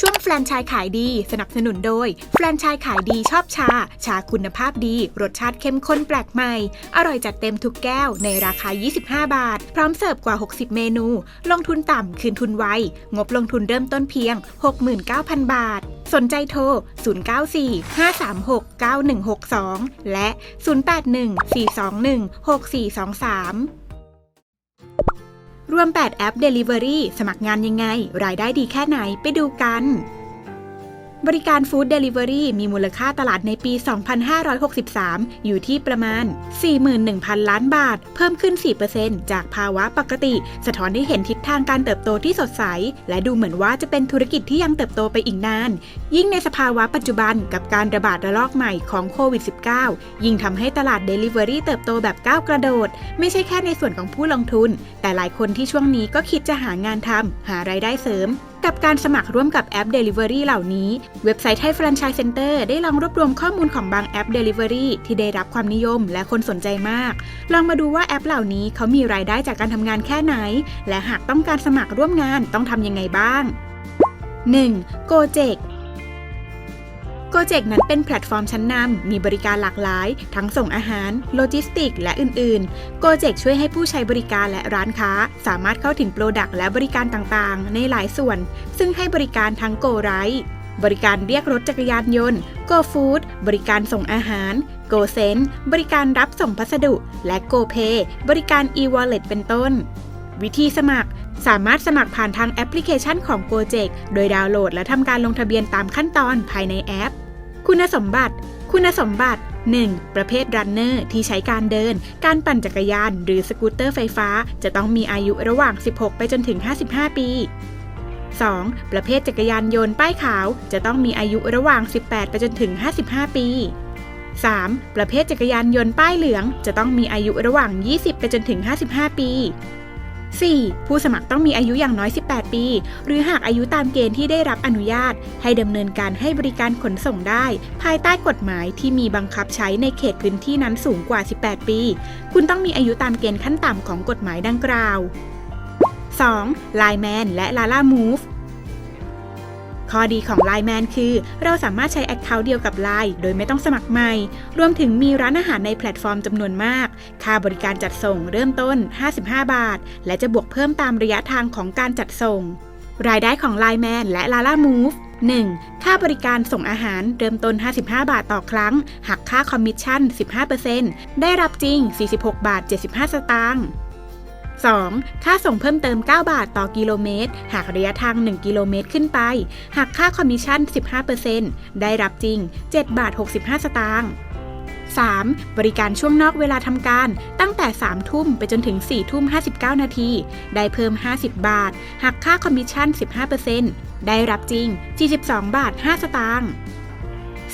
ช่วงแฟรนไชส์ขายดี สนับสนุนโดย แฟรนไชส์ขายดีชอบชา ชาคุณภาพดี รสชาติเข้มข้นแปลกใหม่ อร่อยจัดเต็มทุกแก้วในราคา 25 บาท พร้อมเสิร์ฟกว่า 60 เมนู ลงทุนต่ำ คืนทุนไว งบลงทุนเริ่มต้นเพียง 69,000 บาท สนใจโทร 094-536-9162 และ 081-421-6423 รวม 8 แอป Delivery สมัครงานยังไง รายได้ดีแค่ไหนไปดูกัน บริการฟู้ดเดลิเวอรี่มีมูลค่าตลาดในปี 2563 อยู่ที่ประมาณ 41,000 ล้านบาท เพิ่มขึ้น 4%จากภาวะปกติ สะท้อนให้เห็นทิศทางการเติบโตที่สดใส และดูเหมือนว่าจะเป็นธุรกิจที่ยังเติบโตไปอีกนาน ยิ่งในสภาวะปัจจุบันกับการระบาดระลอกใหม่ของโควิด -19 ยิ่งทำให้ตลาด Delivery เติบโตแบบก้าวกระโดด ไม่ใช่แค่ในส่วนของผู้ลงทุน แต่หลายคนที่ช่วงนี้ก็คิดจะหางานทำหารายได้เสริม กับการสมัครร่วมกับแอป Delivery เหล่านี้ เว็บไซต์ไทยแฟรนไชส์เซ็นเตอร์ได้ลองรวบรวมข้อมูลของบางแอป Delivery ที่ได้รับความนิยมและคนสนใจมาก ลองมาดูว่าแอปเหล่านี้เขามีรายได้จากการทำงานแค่ไหน และหากต้องการสมัครร่วมงานต้องทำยังไงบ้าง 1. Gojek โกเจกนั้นเป็นแพลตฟอร์มชั้นนำมีบริการหลากหลาย ทั้งส่งอาหาร โลจิสติก และอื่นๆ โกเจกช่วยให้ผู้ใช้บริการและร้านค้า สามารถเข้าถึงโปรดักต์และบริการต่างๆ ในหลายส่วน ซึ่งให้บริการทั้งโกไรบริการเรียกรถจักรยานยนต์โกฟู้ดบริการส่งอาหารโกเซนบริการรับส่งพัสดุ และโกเพบริการ e-wallet เป็นต้น วิธีสมัคร สามารถสมัครผ่านทางแอปพลิเคชันของ Gojek โดยดาวน์โหลดและทำการลงทะเบียนตามขั้นตอนภายในแอป คุณสมบัติ คุณสมบัติ 1. ประเภทรันเนอร์ที่ใช้การเดิน การปั่นจักรยาน หรือสกูตเตอร์ไฟฟ้า จะต้องมีอายุระหว่าง 16 ไปจนถึง 55 ปี 2. ประเภทจักรยานยนต์ป้ายขาว จะต้องมีอายุระหว่าง 18 ไปจนถึง 55 ปี 3. ประเภทจักรยานยนต์ป้ายเหลือง จะต้องมีอายุระหว่าง 20 ไปจนถึง 55 ปี 4. ผู้สมัครต้องมีอายุอย่างน้อย 18 ปี หรือหากอายุตามเกณฑ์ที่ได้รับอนุญาต ให้ดำเนินการให้บริการขนส่งได้ ภายใต้กฎหมายที่มีบังคับใช้ในเขตพื้นที่นั้นสูงกว่า 18 ปี คุณต้องมีอายุตามเกณฑ์ขั้นต่ำของกฎหมายดังกล่าว 2. Line Man และ Lala Move ข้อดีของ Line Man คือ เราสามารถใช้ Account เดียวกับ Line โดยไม่ต้องสมัครใหม่ รวมถึงมีร้านอาหารในแพลตฟอร์มจำนวนมาก ค่าบริการจัดส่งเริ่มต้น 55 บาท และจะบวกเพิ่มตามระยะทางของการจัดส่ง รายได้ของ Line Man และ Lala Move 1. ค่าบริการส่งอาหารเริ่มต้น 55 บาทต่อครั้ง หักค่าคอมมิชชั่น 15%ได้รับจริง 46 บาท 75 สตางค์ 2. ค่าส่งเพิ่มเติม 9 บาทต่อกิโลเมตร หากระยะทาง 1 กิโลเมตรขึ้นไปหักค่าคอมมิชชั่น 15%ได้รับจริง 7 บาท 65 สตางค์ 3. บริการช่วงนอกเวลาทำการ ตั้งแต่ 3 ทุ่มไปจนถึง 4 ทุ่ม 59 นาที ได้เพิ่ม 50 บาท หักค่าคอมมิชชั่น 15%ได้รับจริง 42 บาท 5 สตางค์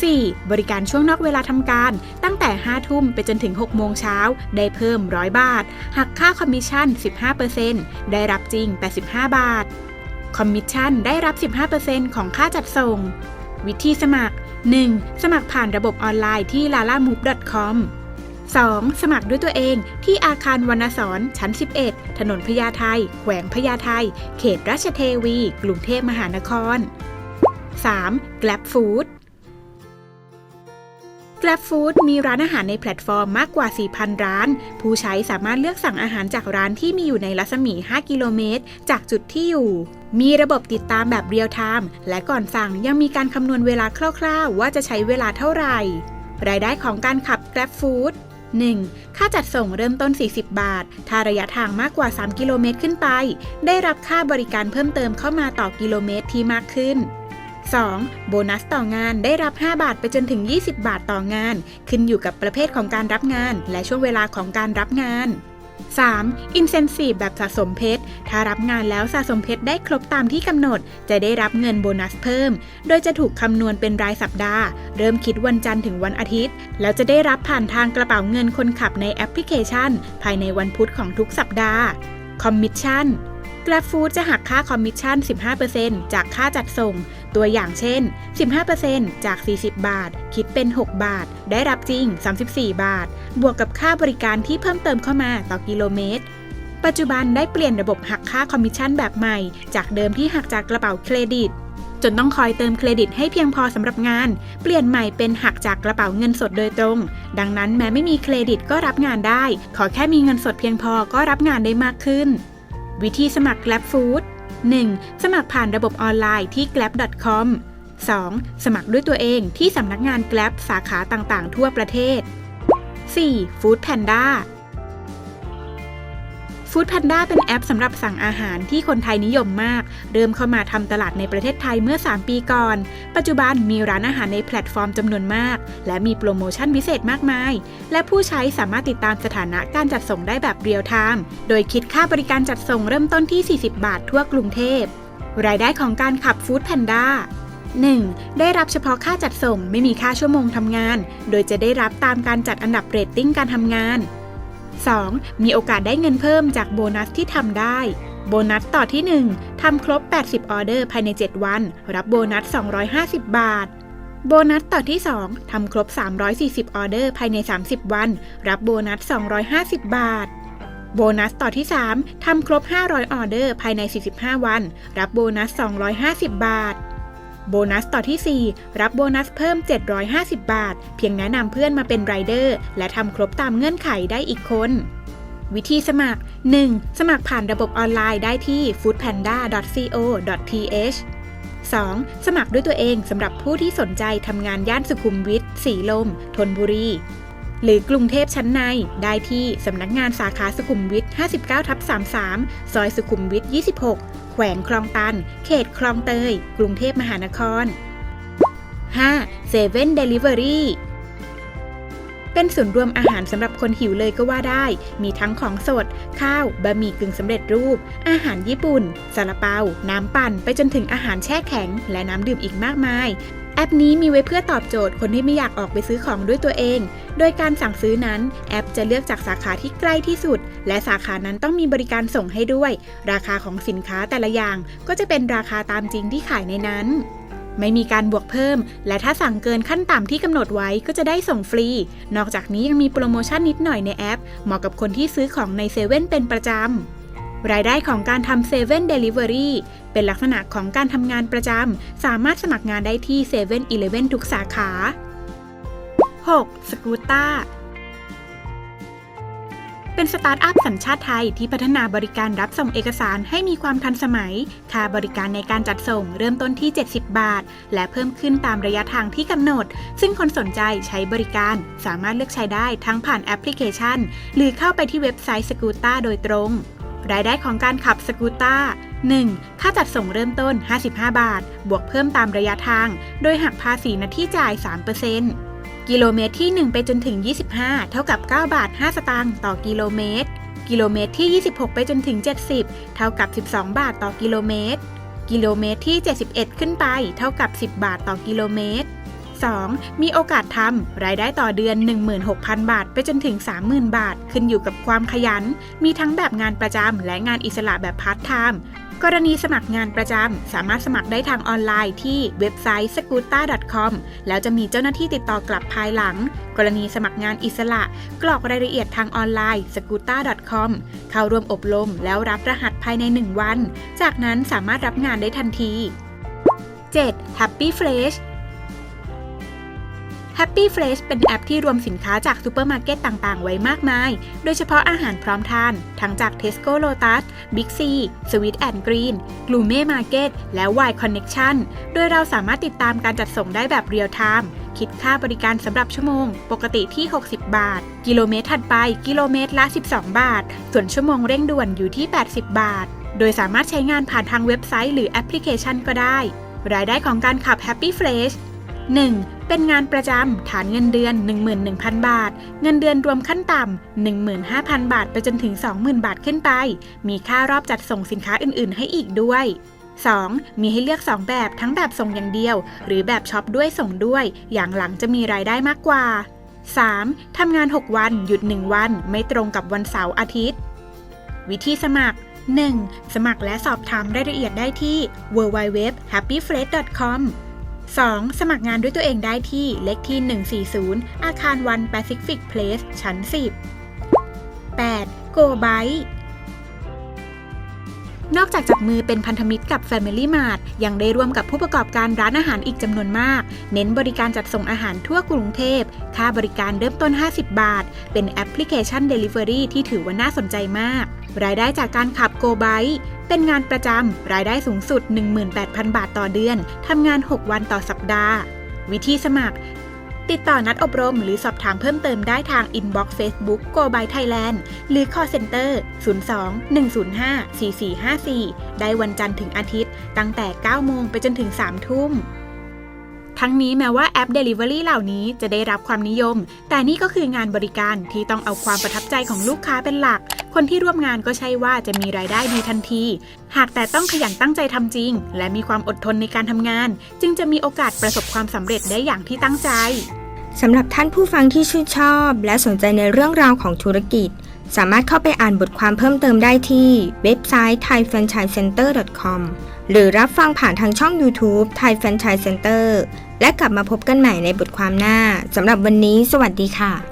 4. บริการช่วงนอกเวลาทำการ ตั้งแต่ 5 ทุ่มไปจนถึง 6 โมงเช้า ได้เพิ่ม 100 บาท หักค่าคอมมิชชั่น 15%ได้รับจริง 85 บาท คอมมิชชั่นได้รับ 15%ของค่าจัดส่ง วิธีสมัคร 1. สมัครผ่านระบบออนไลน์ที่ lalamove.com 2. สมัครด้วยตัวเองที่อาคารวรรณสอนชั้น 11 ถนนพญาไทแขวงพญาไทเขตราชเทวี กรุงเทพมหานคร 3. Grab Food Grab Food มีร้านอาหารในแพลตฟอร์มมากกว่า 4,000 ร้าน ผู้ใช้สามารถเลือกสั่งอาหารจากร้านที่มีอยู่ในรัศมี 5 กิโลเมตร จากจุดที่อยู่ มีระบบติดตามแบบเรียลไทม์ และก่อนสั่งยังมีการคำนวณเวลาคร่าวๆ ว่าจะใช้เวลาเท่าไหร่ รายได้ของการขับ Grab Food 1. ค่าจัดส่งเริ่มต้น 40 บาท ถ้าระยะทางมากกว่า 3 กิโลเมตรขึ้นไป ได้รับค่าบริการเพิ่มเติมเข้ามาต่อกิโลเมตรที่มากขึ้น 2. โบนัสต่องานได้รับ 5 บาทไปจนถึง 20 บาทต่องาน ขึ้นอยู่กับประเภทของการรับงาน และช่วงเวลาของการรับงาน 3. Incentive แบบสะสมเพชร ถ้ารับงานแล้วสะสมเพชรได้ครบตามที่กำหนด จะได้รับเงินโบนัสเพิ่ม โดยจะถูกคำนวณเป็นรายสัปดาห์ เริ่มคิดวันจันทร์ถึงวันอาทิตย์ แล้วจะได้รับผ่านทางกระเป๋าเงินคนขับในแอปพลิเคชัน ภายในวันพุธของทุกสัปดาห์ คอมมิชชั่น Grab Food จะหักค่าคอมมิชชั่น 15%จากค่าจัดส่ง ตัวอย่างเช่น 15%จาก 40 บาท คิดเป็น 6 บาท ได้รับจริง 34 บาท บวกกับค่าบริการที่เพิ่มเติมเข้ามาต่อกิโลเมตร ปัจจุบันได้เปลี่ยนระบบหักค่าคอมมิชชั่นแบบใหม่ จากเดิมที่หักจากกระเป๋าเครดิต จนต้องคอยเติมเครดิตให้เพียงพอสำหรับงาน เปลี่ยนใหม่เป็นหักจากกระเป๋าเงินสดโดยตรง ดังนั้นแม้ไม่มีเครดิตก็รับงานได้ ขอแค่มีเงินสดเพียงพอก็รับงานได้มากขึ้น วิธีสมัคร Grab Food 1. สมัครผ่านระบบออนไลน์ที่ grab.com 2. สมัครด้วยตัวเองที่สำนักงาน Grab สาขาต่างๆ ทั่วประเทศ 4. Food Panda Food Panda เป็นแอปสำหรับสั่งอาหารที่คนไทยนิยมมาก เริ่มเข้ามาทำตลาดในประเทศไทยเมื่อ 3 ปีก่อน ปัจจุบันมีร้านอาหารในแพลตฟอร์มจำนวนมาก และมีโปรโมชั่นพิเศษมากมาย และผู้ใช้สามารถติดตามสถานะการจัดส่งได้แบบเรียลไทม์ โดยคิดค่าบริการจัดส่งเริ่มต้นที่ 40 บาททั่วกรุงเทพ รายได้ของการขับ Food Panda 1. ได้รับเฉพาะค่าจัดส่งไม่มีค่าชั่วโมงทำงาน โดยจะได้รับตามการจัดอันดับเรตติ้งการทำงาน 2. มีโอกาสได้เงินเพิ่มจากโบนัสที่ทำได้ โบนัสต่อที่ 1ทำครบ 80 ออเดอร์ภายใน 7 วัน รับโบนัส 250 บาท โบนัสต่อที่ 2ทำครบ 340 ออเดอร์ภายใน 30 วัน รับโบนัส 250 บาท โบนัสต่อที่ 3ทำครบ 500 ออเดอร์ภายใน 45 วัน รับโบนัส 250 บาท โบนัสต่อที่ 4 รับโบนัสเพิ่ม 750 บาท เพียงแนะนำเพื่อนมาเป็นไรเดอร์ และทำครบตามเงื่อนไขได้อีกคน วิธีสมัคร 1. สมัครผ่านระบบออนไลน์ได้ที่ foodpanda.co.th 2. สมัครด้วยตัวเองสำหรับผู้ที่สนใจทำงานย่านสุขุมวิทสีลม ทนบุรี หรือกรุงเทพชั้นใน ได้ที่สำนักงานสาขาสุขุมวิท 59ทับ33 ซอยสุขุมวิท 26 แขวงคลองตัน เขตคลองเตย กรุงเทพมหานคร 5. เซเว่นเดลิเวอรี่เป็นศูนย์รวมอาหารสำหรับคนหิวเลยก็ว่าได้ มีทั้งของสด ข้าว บะหมี่กึ่งสำเร็จรูป อาหารญี่ปุ่นซาลาเปา น้ำปั่น ไปจนถึงอาหารแช่แข็ง และน้ำดื่มอีกมากมาย ปนี้มีไว้เพื่อตอบโจทย์คนที่ไม่อยากออกไปซื้อของด้วยตัวเอง โดยการสั่งซื้อนั้น แอปจะเลือกจากสาขาที่ใกล้ที่สุด และสาขานั้นต้องมีบริการส่งให้ด้วย ราคาของสินค้าแต่ละอย่างก็จะเป็นราคาตามจริงที่ขายในนั้น ไม่มีการบวกเพิ่ม และถ้าสั่งเกินขั้นต่ำที่กำหนดไว้ก็จะได้ส่งฟรี นอกจากนี้ยังมีโปรโมชั่นนิดหน่อยในแอป เหมาะกับคนที่ซื้อของในเซเว่นเป็นประจำ รายได้ของการทำเซเว่นเดลิเวอรี่เป็นลักษณะของการทำงานประจำ สามารถสมัครงานได้ที่7 e เ e ่ e อทุกสาขา 6. สกูต้าเป็นสตาร์ทอัพสัญชาติไทยที่พัฒนาบริการรับส่งเอกสารให้มีความทันสมัย ค่าบริการในการจัดส่งเริ่มต้นที่ 70 บาท และเพิ่มขึ้นตามระยะทางที่กำหนด ซึ่งคนสนใจใช้บริการสามารถเลือกใช้ได้ทั้งผ่านแอปพลิเคชัน หรือเข้าไปที่เว็บไซต์สกูต้าโดยตรง รายได้ของการขับสกูต้า 1. ค่าจัดส่งเริ่มต้น 55 บาท บวกเพิ่มตามระยะทาง โดยหักภาษีหน้าที่จ่าย 3%กิโลเมตรที่ 1 ไปจนถึง 25 เท่ากับ 9 บาท 5 สตางค์ต่อกิโลเมตร กิโลเมตรที่ 26 ไปจนถึง 70 เท่ากับ 12 บาทต่อกิโลเมตร กิโลเมตรที่ 71 ขึ้นไป เท่ากับ 10 บาทต่อกิโลเมตร 2. มีโอกาสทำรายได้ต่อเดือน 16,000 บาท ไปจนถึง 30,000 บาท ขึ้นอยู่กับความขยัน มีทั้งแบบงานประจำและงานอิสระแบบพาร์ทไทม์กรณีสมัครงานประจำ สามารถสมัครได้ทางออนไลน์ที่เว็บไซต์ scooter.com แล้วจะมีเจ้าหน้าที่ติดต่อกลับภายหลัง กรณีสมัครงานอิสระ กรอกรายละเอียดทางออนไลน์ scooter.com เข้าร่วมอบรมแล้วรับรหัสภายใน 1 วัน จากนั้นสามารถรับงานได้ทันที 7. Happy Fresh Happy Fresh เป็นแอปที่รวมสินค้าจากซูเปอร์มาร์เก็ตต่างๆ ไว้มากมาย โดยเฉพาะอาหารพร้อมทาน ทั้งจาก Tesco Lotus Big C Sweet and Green g l o o m e Market และ Y Connection โดยเราสามารถติดตามการจัดส่งได้แบบเรียลไทม์คิดค่าบริการสำหรับชั่วโมง ปกติที่ 60 บาท กิโลเมตรถัดไป กิโลเมตรละ 12 บาท ส่วนชั่วโมงเร่งด่วนอยู่ที่ 80 บาท โดยสามารถใช้งานผ่านทางเว็บไซต์หรือแอปพลิเคชันก็ได้ รายได้ของการขับ Happy Fresh 1. เป็นงานประจำฐานเงินเดือน 11,000 บาท เงินเดือนรวมขั้นต่ำ15,000 บาทไปจนถึง 20,000 บาทขึ้นไป มีค่ารอบจัดส่งสินค้าอื่น ๆ ให้อีกด้วย 2. มีให้เลือก 2 แบบทั้งแบบส่งอย่างเดียว หรือแบบช็อปด้วยส่งด้วย อย่างหลังจะมีรายได้มากกว่า 3. ทำงาน 6 วัน หยุด 1 วัน ไม่ตรงกับวันเสาร์อาทิตย์ วิธีสมัคร 1. สมัครและสอบถามรายละเอียดได้ที่ www.happyfresh.com 2. สมัครงานด้วยตัวเองได้ที่เลขที่ 140 อาคารวัน Pacific Place ชั้น 10 8. Go b y นอกจากจับมือเป็นพันธมิตรกับ Family Mart ยังได้ร่วมกับผู้ประกอบการร้านอาหารอีกจำนวนมาก เน้นบริการจัดส่งอาหารทั่วกรุงเทพ ค่าบริการเริ่มต้น 50 บาท เป็นแอปพลิเคชัน Delivery ที่ถือว่าน่าสนใจมาก รายได้จากการขับ Go b y เป็นงานประจำ รายได้สูงสุด 18,000 บาทต่อเดือน ทำงาน 6 วันต่อสัปดาห์ วิธีสมัคร ติดต่อนัดอบรมหรือสอบถามเพิ่มเติมได้ทาง Inbox Facebook Go by Thailand หรือ Call Center 02 105 4454 ได้วันจันทร์ถึงอาทิตย์ ตั้งแต่ 9 โมงไปจนถึง 3 ทุ่มทั้งนี้แม้ว่าแอป Delivery เหล่านี้จะได้รับความนิยม แต่นี่ก็คืองานบริการที่ต้องเอาความประทับใจของลูกค้าเป็นหลัก คนที่ร่วมงานก็ใช่ว่าจะมีรายได้ดีทันที หากแต่ต้องขยันตั้งใจทำจริง และมีความอดทนในการทำงาน จึงจะมีโอกาสประสบความสำเร็จได้อย่างที่ตั้งใจสำหรับท่านผู้ฟังที่ชื่นชอบ และสนใจในเรื่องราวของธุรกิจ สามารถเข้าไปอ่านบทความเพิ่มเติมได้ที่เว็บไซต์ thaifranchisecenter.com หรือรับฟังผ่านทางช่อง YouTube Thai Franchise Center และกลับมาพบกันใหม่ในบทความหน้าสำหรับวันนี้ สวัสดีค่ะ